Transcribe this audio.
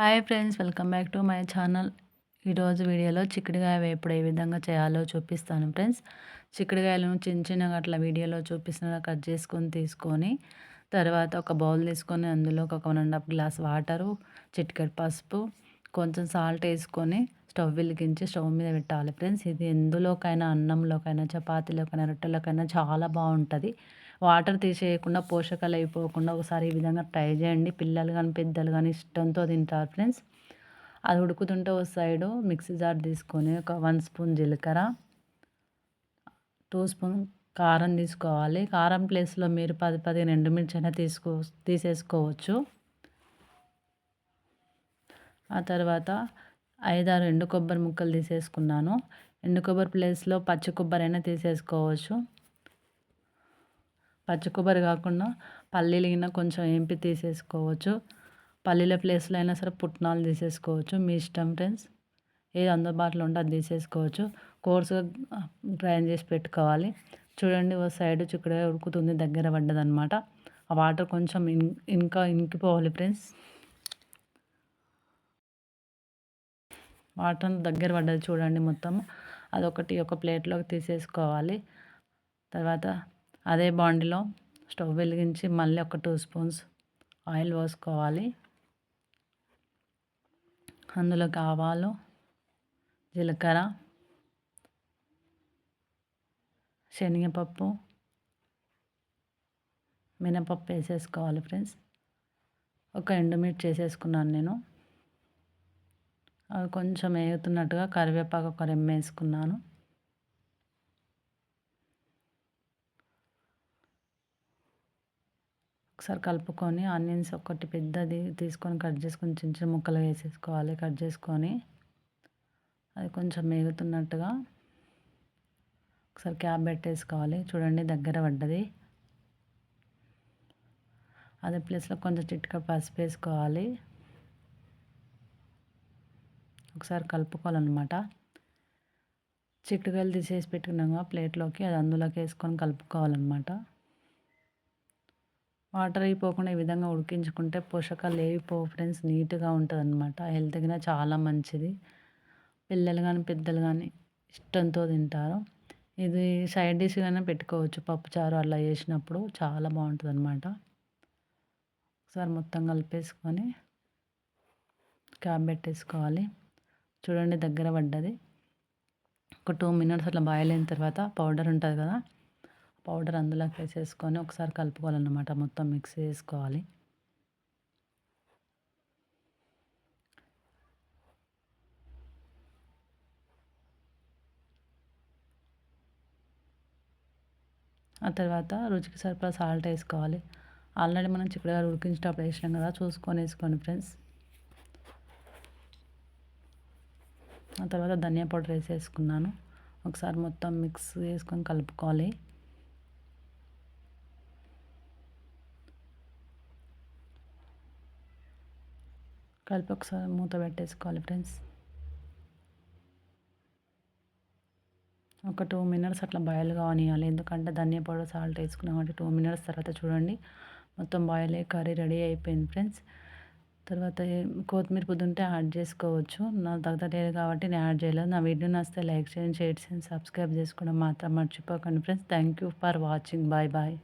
Hi friends welcome back to my channel. ఈరోజు వీడియోలో చిక్కుడుకాయ వేపుడు ఏ విధంగా చేయాలో చూపిస్తాను ఫ్రెండ్స్. చిక్కుడుకాయలను చిన్న చిన్నగా అట్లా వీడియోలో చూపిస్తున్న కట్ చేసుకొని తీసుకొని తర్వాత ఒక బౌల్ తీసుకొని అందులో ఒక one and half glass water చిటికెట్ పసుపు కొంచెం సాల్ట్ వేసుకొని స్టవ్ వెలిగించి స్టవ్ మీద పెట్టాలి ఫ్రెండ్స్. ఇది ఎందులోకైనా అన్నంలోకైనా చపాతీలోకైనా రొట్టెలోకైనా చాలా బాగుంటుంది. వాటర్ తీసేయకుండా పోషకాలు అయిపోకుండా ఒకసారి ఈ విధంగా ట్రై చేయండి. పిల్లలు కానీ పెద్దలు కానీ ఇష్టంతో తింటారు ఫ్రెండ్స్. అది ఉడుకుతుంటే ఒక సైడు మిక్సీ జార్ తీసుకొని ఒక వన్ స్పూన్ జీలకర్ర టూ స్పూన్ కారం తీసుకోవాలి. కారం ప్లేస్లో మీరు పది పదిహేను ఎండుమిర్చి అయినా తీసుకో తీసేసుకోవచ్చు. ఆ తర్వాత ఐదారు ఎండు కొబ్బరి ముక్కలు తీసేసుకున్నాను. ఎండు కొబ్బరి ప్లేస్లో పచ్చి కొబ్బరి అయినా తీసేసుకోవచ్చు. పచ్చి కొబ్బరి కాకుండా పల్లీలు కొంచెం ఏంపి తీసేసుకోవచ్చు. పల్లీల ప్లేస్లో అయినా సరే పుట్నాలు తీసేసుకోవచ్చు. మీ ఇష్టం ఫ్రెండ్స్. ఏది అందుబాటులో ఉంటే అది తీసేసుకోవచ్చు. కోర్సుగా గ్రైండ్ చేసి పెట్టుకోవాలి. చూడండి ఓ సైడ్ చిక్కుడుగా ఉడుకుతుంది దగ్గర పడ్డదనమాట ఆ వాటర్ కొంచెం ఇన్ ఇంకా ఇంకిపోవాలి ఫ్రెండ్స్. వాటర్ దగ్గర పడ్డది చూడండి మొత్తం. అదొకటి ఒక ప్లేట్లోకి తీసేసుకోవాలి. తర్వాత అదే బాండిలో స్టవ్ వెలిగించి మళ్ళీ ఒక టూ స్పూన్స్ ఆయిల్ పోసుకోవాలి. అందులోకి ఆవాలు జీలకర్ర శనగపప్పు మినపప్పు వేసేసుకోవాలి ఫ్రెండ్స్. ఒక ఎండుమిర్చి వేసేసుకున్నాను నేను. అవి కొంచెం వేగుతున్నట్టుగా కరివేపాకు ఒక రెమ్మ వేసుకున్నాను. ఒకసారి కలుపుకొని ఆనియన్స్ ఒకటి పెద్దది తీసుకొని కట్ చేసుకొని చిన్న చిన్న ముక్కలు వేసేసుకోవాలి. కట్ చేసుకొని అది కొంచెం మేగుతున్నట్టుగా ఒకసారి క్యాప్ పెట్టేసుకోవాలి. చూడండి దగ్గర పడ్డది. అదే ప్లేస్లో కొంచెం చిట్కా పసుపు వేసుకోవాలి. ఒకసారి కలుపుకోవాలన్నమాట. చిట్టుకాయలు తీసేసి పెట్టుకున్నాక ప్లేట్లోకి అది అందులోకి వేసుకొని కలుపుకోవాలన్నమాట. వాటర్ అయిపోకుండా ఈ విధంగా ఉడికించుకుంటే పోషకాలు ఏవిపోవు ఫ్రెండ్స్ నీట్గా ఉంటుంది అనమాట హెల్త్కి చాలా మంచిది. పిల్లలు కానీ పెద్దలు కానీ ఇష్టంతో తింటారు. ఇది సైడ్ డిష్గానే పెట్టుకోవచ్చు. పప్పుచారు అలా చేసినప్పుడు చాలా బాగుంటుంది అనమాట ఒకసారి మొత్తం కలిపేసుకొని క్యాబ్ పెట్టేసుకోవాలి. చూడండి దగ్గర పడ్డది. ఒక టూ మినిట్స్ అట్లా బాయిల్ అయిన తర్వాత పౌడర్ ఉంటుంది కదా పౌడర్ అందులోకి వేసేసుకొని ఒకసారి కలుపుకోవాలన్నమాట. మొత్తం మిక్స్ చేసుకోవాలి. ఆ తర్వాత రుచికి సరిపడా సాల్ట్ వేసుకోవాలి. ఆల్రెడీ మనం చిక్కుడుగా ఉడికించేటప్పుడు వేసినాం కదా చూసుకొని వేసుకోండి ఫ్రెండ్స్. ఆ తర్వాత ధనియా పౌడర్ వేసేసుకున్నాను. ఒకసారి మొత్తం మిక్స్ చేసుకొని కలుపుకోవాలి. కలిపి ఒకసారి మూత పెట్టేసుకోవాలి ఫ్రెండ్స్. ఒక టూ మినిట్స్ అట్లా బాయిల్ కావనియాలి ఎందుకంటే ధనియా పౌడర్ సాల్ట్ వేసుకున్నాం కాబట్టి టూ మినిట్స్ తర్వాత చూడండి. మొత్తం బాయిల్ అయ్యి కర్రీ రెడీ అయిపోయింది ఫ్రెండ్స్. తర్వాత కొత్తిమీర పుద్దుంటే యాడ్ చేసుకోవచ్చు. నా దగ్గర లేదు కాబట్టి నేను యాడ్ చేయలేదు. నా వీడియో నచ్చితే లైక్ చేయండి షేర్ చేయండి సబ్స్క్రైబ్ చేసుకోవడం మాత్రం మర్చిపోకండి friends. Thank you for watching bye bye